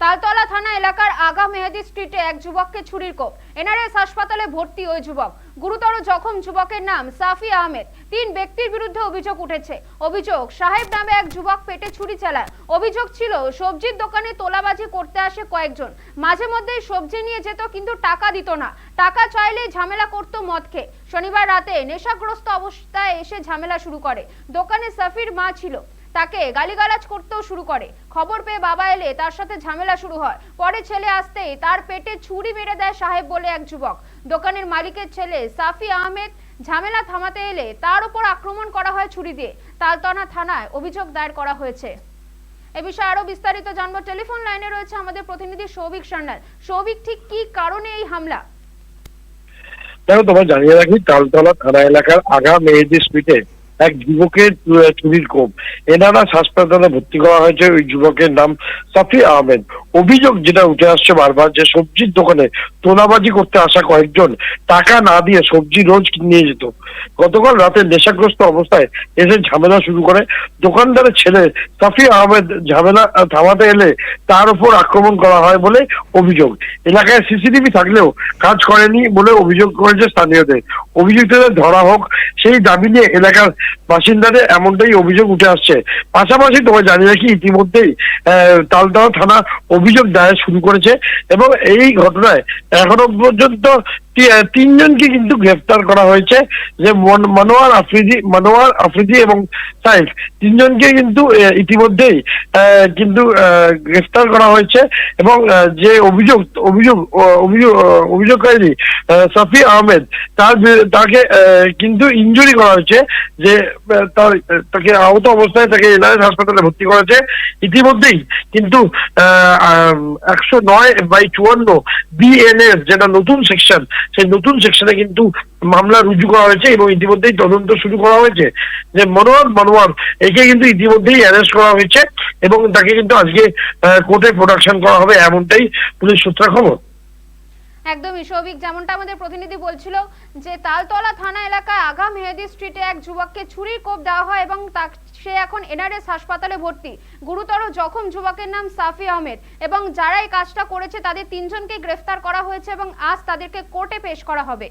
তালতলা থানা এলাকার আগা মেহেদি স্ট্রিটে এক যুবককে ছুরির কোপ। এনআরএস হাসপাতালে ভর্তি ওই যুবক। গুরুতর জখম যুবকের নাম সাফি আহমেদ। তিন ব্যক্তির বিরুদ্ধে অভিযোগ উঠেছে। অভিযোগ, সাহেব নামে এক যুবক পেটে ছুরি চালায়। অভিযোগ ছিল, সবজির দোকানে তোলাবাজি করতে আসে কয়েকজন। মাঝে মধ্যেই সবজি নিয়ে যেত, কিন্তু টাকা দিত না। টাকা চাইলেই ঝামেলা করতো মদ শনিবার রাতে নেশাগ্রস্ত অবস্থায় এসে ঝামেলা শুরু করে। দোকানে সাফির মা ছিল। তাকে গালিগালাজ করতেও শুরু করে। খবর পেয়ে বাবা এলে তার সাথে ঝামেলা শুরু হয়। পরে ছেলে আসতেই তার পেটে ছুরি মেরে দেয় সাহেব বলে এক যুবক। দোকানের মালিকের ছেলে সাফি আহমেদ ঝামেলা থামাতে এলে তার উপর আক্রমণ করা হয় ছুরি দিয়ে। তালতনা থানায় অভিযোগ দায়ের করা হয়েছে। এ বিষয়ে আরও বিস্তারিত জানব। টেলিফোন লাইনে রয়েছে আমাদের প্রতিনিধি সৌভিক সান্যাল। সৌভিক, ঠিক কি কারণে এই হামলা? দেখো, তোমার জানিয়ে রাখি, তালতলা থানা এলাকার আগা মেহেদি স্ট্রিটে এক যুবকের চুরির কোপ এনারা হাসপাতালে ভর্তি করা হয়েছে। ওই যুবকের নাম সাফি আহমেদ। অভিযোগ যেটা উঠে আসছে বারবার যে সবজির দোকানে তোলাবাজি করতে আসা কয়েকজন টাকা না দিয়ে সবজি রোজ নিয়ে যেত। গতকাল রাতে নেশাগ্রস্ত অবস্থায় এসে ঝামেলা শুরু করে। দোকানদারের ছেলে সাফি আহমেদ ঝামেলা থামাতে এলে তার উপর আক্রমণ করা হয় বলে অভিযোগ। এলাকায় সিসিটিভি থাকলেও কাজ করেনি বলে অভিযোগ করেছে স্থানীয়দের। অভিযুক্তদের ধরা হোক, সেই দাবি নিয়ে এলাকার বাসিন্দাদের এমনটাই অভিযোগ উঠে আসছে। পাশাপাশি তোমায় জানিয়ে রাখি, ইতিমধ্যেই তালতলা থানা অভিযোগ দায়ের শুরু করেছে এবং এই ঘটনায় এখনও পর্যন্ত তিনজনকে কিন্তু গ্রেফতার করা হয়েছে যে মন- মনোয়ার, আফ্রিদি মনোয়ার, আফ্রিদি এবং সাইফ। তিনজনকে কিন্তু ইতিমধ্যেই কিন্তু গ্রেফতার করা হয়েছে এবং যে অভিযোগ অভিযোগ অভিযোগ অভিযোগকারী সাফি আহমেদ, তার তাকে কিন্তু ইনজুরি করা হয়েছে যে তার তাকে আহত অবস্থায় তাকে এনআরএস হাসপাতালে ভর্তি করেছে। ইতিমধ্যেই কিন্তু একশো নয় বাই চুয়ান্ন বিএনএস, যেটা নতুন সেকশন সেই নতুন সেকশনে কিন্তু মামলা রুজু করা হয়েছে এবং ইতিমধ্যেই তদন্ত শুরু করা হয়েছে। যে মনোয়ার মনোয়ার, একে কিন্তু ইতিমধ্যেই অ্যারেস্ট করা হয়েছে এবং তাকে কিন্তু আজকে কোর্টে প্রোডাকশন করা হবে এমনটাই পুলিশ সূত্রে খবর। একদমই। সৌভিক, যেমনটা আমাদের প্রতিনিধি বলছিল যে, তালতলা থানা এলাকায় আগাম মেহেদি স্ট্রিটে এক যুবককে ছুরির কোপ দেওয়া হয় এবং তা- সে এখন এনআরএস হাসপাতালে ভর্তি। গুরুতর জখম যুবকের নাম সাফি আহমেদ এবং যারা এই কাজটা করেছে, তাদের তিনজনকে গ্রেফতার করা হয়েছে এবং আজ তাদেরকে কোর্টে পেশ করা হবে।